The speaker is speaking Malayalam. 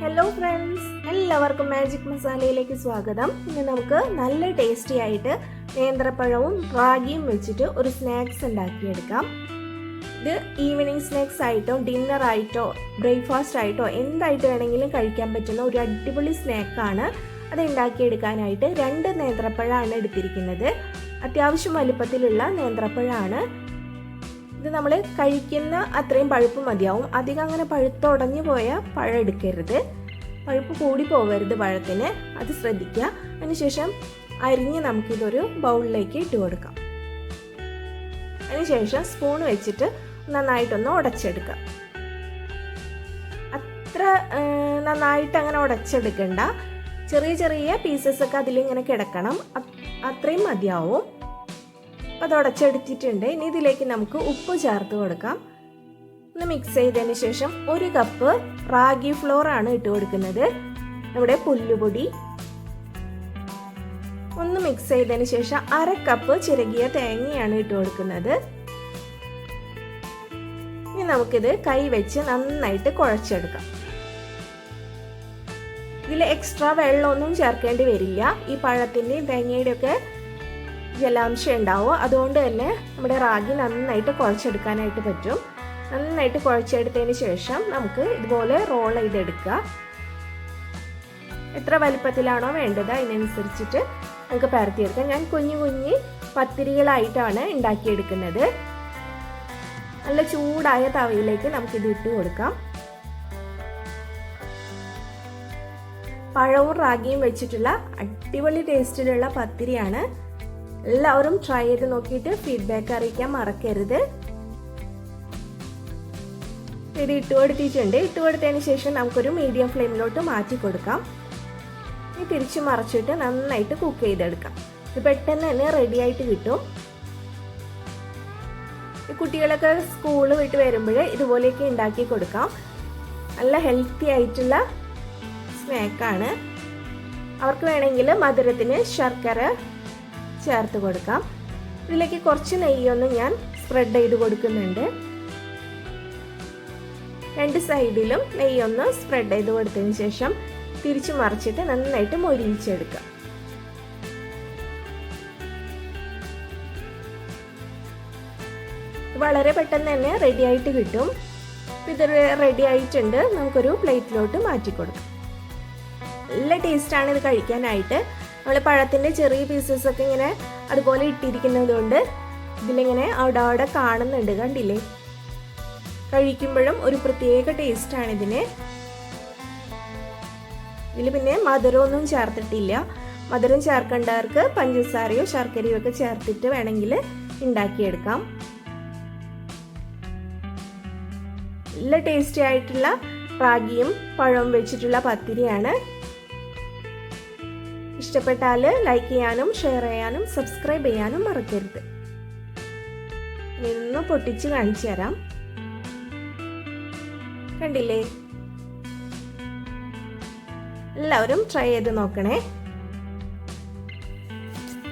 ഹലോ ഫ്രണ്ട്സ് എല്ലാവർക്കും മാജിക് മസാലയിലേക്ക് സ്വാഗതം. ഇന്ന് നമുക്ക് നല്ല ടേസ്റ്റി ആയിട്ട് നേന്ത്രപ്പഴവും റാഗിയും വെച്ചിട്ട് ഒരു സ്നാക്സ് ഉണ്ടാക്കിയെടുക്കാം. ഇത് ഈവനിങ് സ്നാക്സ് ആയിട്ടോ ഡിന്നർ ആയിട്ടോ ബ്രേക്ക്ഫാസ്റ്റ് ആയിട്ടോ എന്തായിട്ട് വേണമെങ്കിലും കഴിക്കാൻ പറ്റുന്ന ഒരു അടിപൊളി സ്നാക്കാണ് അത് ഉണ്ടാക്കിയെടുക്കാനായിട്ട് രണ്ട് നേന്ത്രപ്പഴമാണ് എടുത്തിരിക്കുന്നത്. അത്യാവശ്യം വലുപ്പത്തിലുള്ള നേന്ത്രപ്പഴമാണ് ഇത് നമ്മൾ കഴിക്കുന്ന അത്രയും പഴുപ്പ് മതിയാവും. അധികം അങ്ങനെ പഴുത്തുടഞ്ഞു പോയ പഴം എടുക്കരുത്. പഴുപ്പ് കൂടി പോകരുത് പഴത്തിന്. അത് ശ്രദ്ധിക്കുക. അതിനുശേഷം അരിഞ്ഞ് നമുക്കിതൊരു ബൗളിലേക്ക് ഇട്ട് കൊടുക്കാം. അതിനുശേഷം സ്പൂൺ വെച്ചിട്ട് നന്നായിട്ടൊന്ന് ഉടച്ചെടുക്കാം അത്ര നന്നായിട്ട് അങ്ങനെ ഉടച്ചെടുക്കണ്ട. ചെറിയ ചെറിയ പീസസ് ഒക്കെ അതിലിങ്ങനെ കിടക്കണം. അത്രയും മതിയാവും. അപ്പോൾ അത് ഉടച്ചെടുത്തിട്ടുണ്ട് ഇനി ഇതിലേക്ക് നമുക്ക് ഉപ്പ് ചേർത്ത് കൊടുക്കാം. ഒന്ന് മിക്സ് ചെയ്തതിന് ശേഷം ഒരു കപ്പ് റാഗി ഫ്ലോർ ആണ് ഇട്ട് കൊടുക്കുന്നത്. നമ്മുടെ പുല്ലുപൊടി. ഒന്ന് മിക്സ് ചെയ്തതിന് ശേഷം അര കപ്പ് ചിരകിയ തേങ്ങയാണ് ഇട്ട് കൊടുക്കുന്നത്. ഇനി നമുക്കിത് കൈ വെച്ച് നന്നായിട്ട് കുഴച്ചെടുക്കാം. ഇതിൽ എക്സ്ട്രാ വെള്ളമൊന്നും ചേർക്കേണ്ടി വരില്ല. ഈ പഴത്തിന്റെയും തേങ്ങയുടെയും ഒക്കെ ജലാംശം ഉണ്ടാവും അതുകൊണ്ട് തന്നെ നമ്മുടെ റാഗി നന്നായിട്ട് കുഴച്ചെടുക്കാനായിട്ട് പറ്റും. നന്നായിട്ട് കുഴച്ചെടുത്തതിന് ശേഷം നമുക്ക് ഇതുപോലെ റോൾ ചെയ്തെടുക്കുക. എത്ര വലിപ്പത്തിലാണോ വേണ്ടത് അതിനനുസരിച്ചിട്ട് നമുക്ക് പരത്തിയെടുക്കാം. ഞാൻ കുഞ്ഞു കുഞ്ഞി പത്തിരികളായിട്ടാണ് ഉണ്ടാക്കിയെടുക്കുന്നത്. നല്ല ചൂടായ തവയിലേക്ക് നമുക്കിത് ഇട്ട് കൊടുക്കാം. പഴവും റാഗിയും വെച്ചിട്ടുള്ള അടിപൊളി ടേസ്റ്റിലുള്ള പത്തിരിയാണ് എല്ലാവരും ട്രൈ ചെയ്ത് നോക്കിയിട്ട് ഫീഡ്ബാക്ക് അറിയിക്കാൻ മറക്കരുത്. ഇത് ഇട്ട് കൊടുത്തിട്ടുണ്ട്. ഇട്ട് കൊടുത്തതിന് ശേഷം നമുക്കൊരു മീഡിയം ഫ്ലെയിമിലോട്ട് മാറ്റി കൊടുക്കാം. ഇനി തിരിച്ച് മറച്ചിട്ട് നന്നായിട്ട് കുക്ക് ചെയ്തെടുക്കാം. ഇത് പെട്ടെന്ന് തന്നെ റെഡി ആയിട്ട് കിട്ടും. ഈ കുട്ടികളൊക്കെ സ്കൂൾ വിട്ട് വരുമ്പോൾ ഇതുപോലെയൊക്കെ ഉണ്ടാക്കി കൊടുക്കാം. നല്ല ഹെൽത്തി ആയിട്ടുള്ള സ്നാക്കാണ് അവർക്ക് വേണമെങ്കിൽ മധുരത്തിന് ശർക്കര ചേർത്ത് കൊടുക്കാം. ഇതിലേക്ക് കുറച്ച് നെയ്യൊന്ന് ഞാൻ സ്പ്രെഡ് ചെയ്ത് കൊടുക്കുന്നുണ്ട്. രണ്ട് സൈഡിലും നെയ്യൊന്ന് സ്പ്രെഡ് ചെയ്ത് കൊടുത്തതിന് ശേഷം തിരിച്ചു മറിച്ചിട്ട് നന്നായിട്ട് മൊരിയിച്ചെടുക്കാം വളരെ പെട്ടെന്ന് തന്നെ റെഡി ആയിട്ട് കിട്ടും. ഇത് റെഡി ആയിട്ടുണ്ട്. നമുക്കൊരു പ്ലേറ്റിലോട്ട് മാറ്റി കൊടുക്കാം നല്ല ടേസ്റ്റാണ് ഇത് കഴിക്കാനായിട്ട്. നമ്മൾ പഴത്തിന്റെ ചെറിയ പീസസ് ഒക്കെ ഇങ്ങനെ അതുപോലെ ഇട്ടിരിക്കുന്നത് കൊണ്ട് ഇതിലിങ്ങനെ അവിടെ അവിടെ കാണുന്നുണ്ട് കണ്ടില്ലേ? കഴിക്കുമ്പോഴും ഒരു പ്രത്യേക ടേസ്റ്റാണ് ഇതിന്. ഇതിൽ പിന്നെ മധുരമൊന്നും ചേർത്തിട്ടില്ല. മധുരം ചേർക്കേണ്ടവർക്ക് പഞ്ചസാരയോ ശർക്കരയോ ഒക്കെ ചേർത്തിട്ട് വേണമെങ്കിൽ ഉണ്ടാക്കിയെടുക്കാം. നല്ല ടേസ്റ്റി ആയിട്ടുള്ള റാഗിയും പഴവും വെച്ചിട്ടുള്ള പത്തിരിയാണ്. ഇഷ്ടപ്പെട്ടാൽ ലൈക്ക് ചെയ്യാനും ഷെയർ ചെയ്യാനും സബ്സ്ക്രൈബ് ചെയ്യാനും മറക്കരുത്. നിന്ന് പൊട്ടിച്ച് കാണിച്ചു തരാം. കണ്ടില്ലേ? എല്ലാവരും ട്രൈ ചെയ്ത് നോക്കണേ.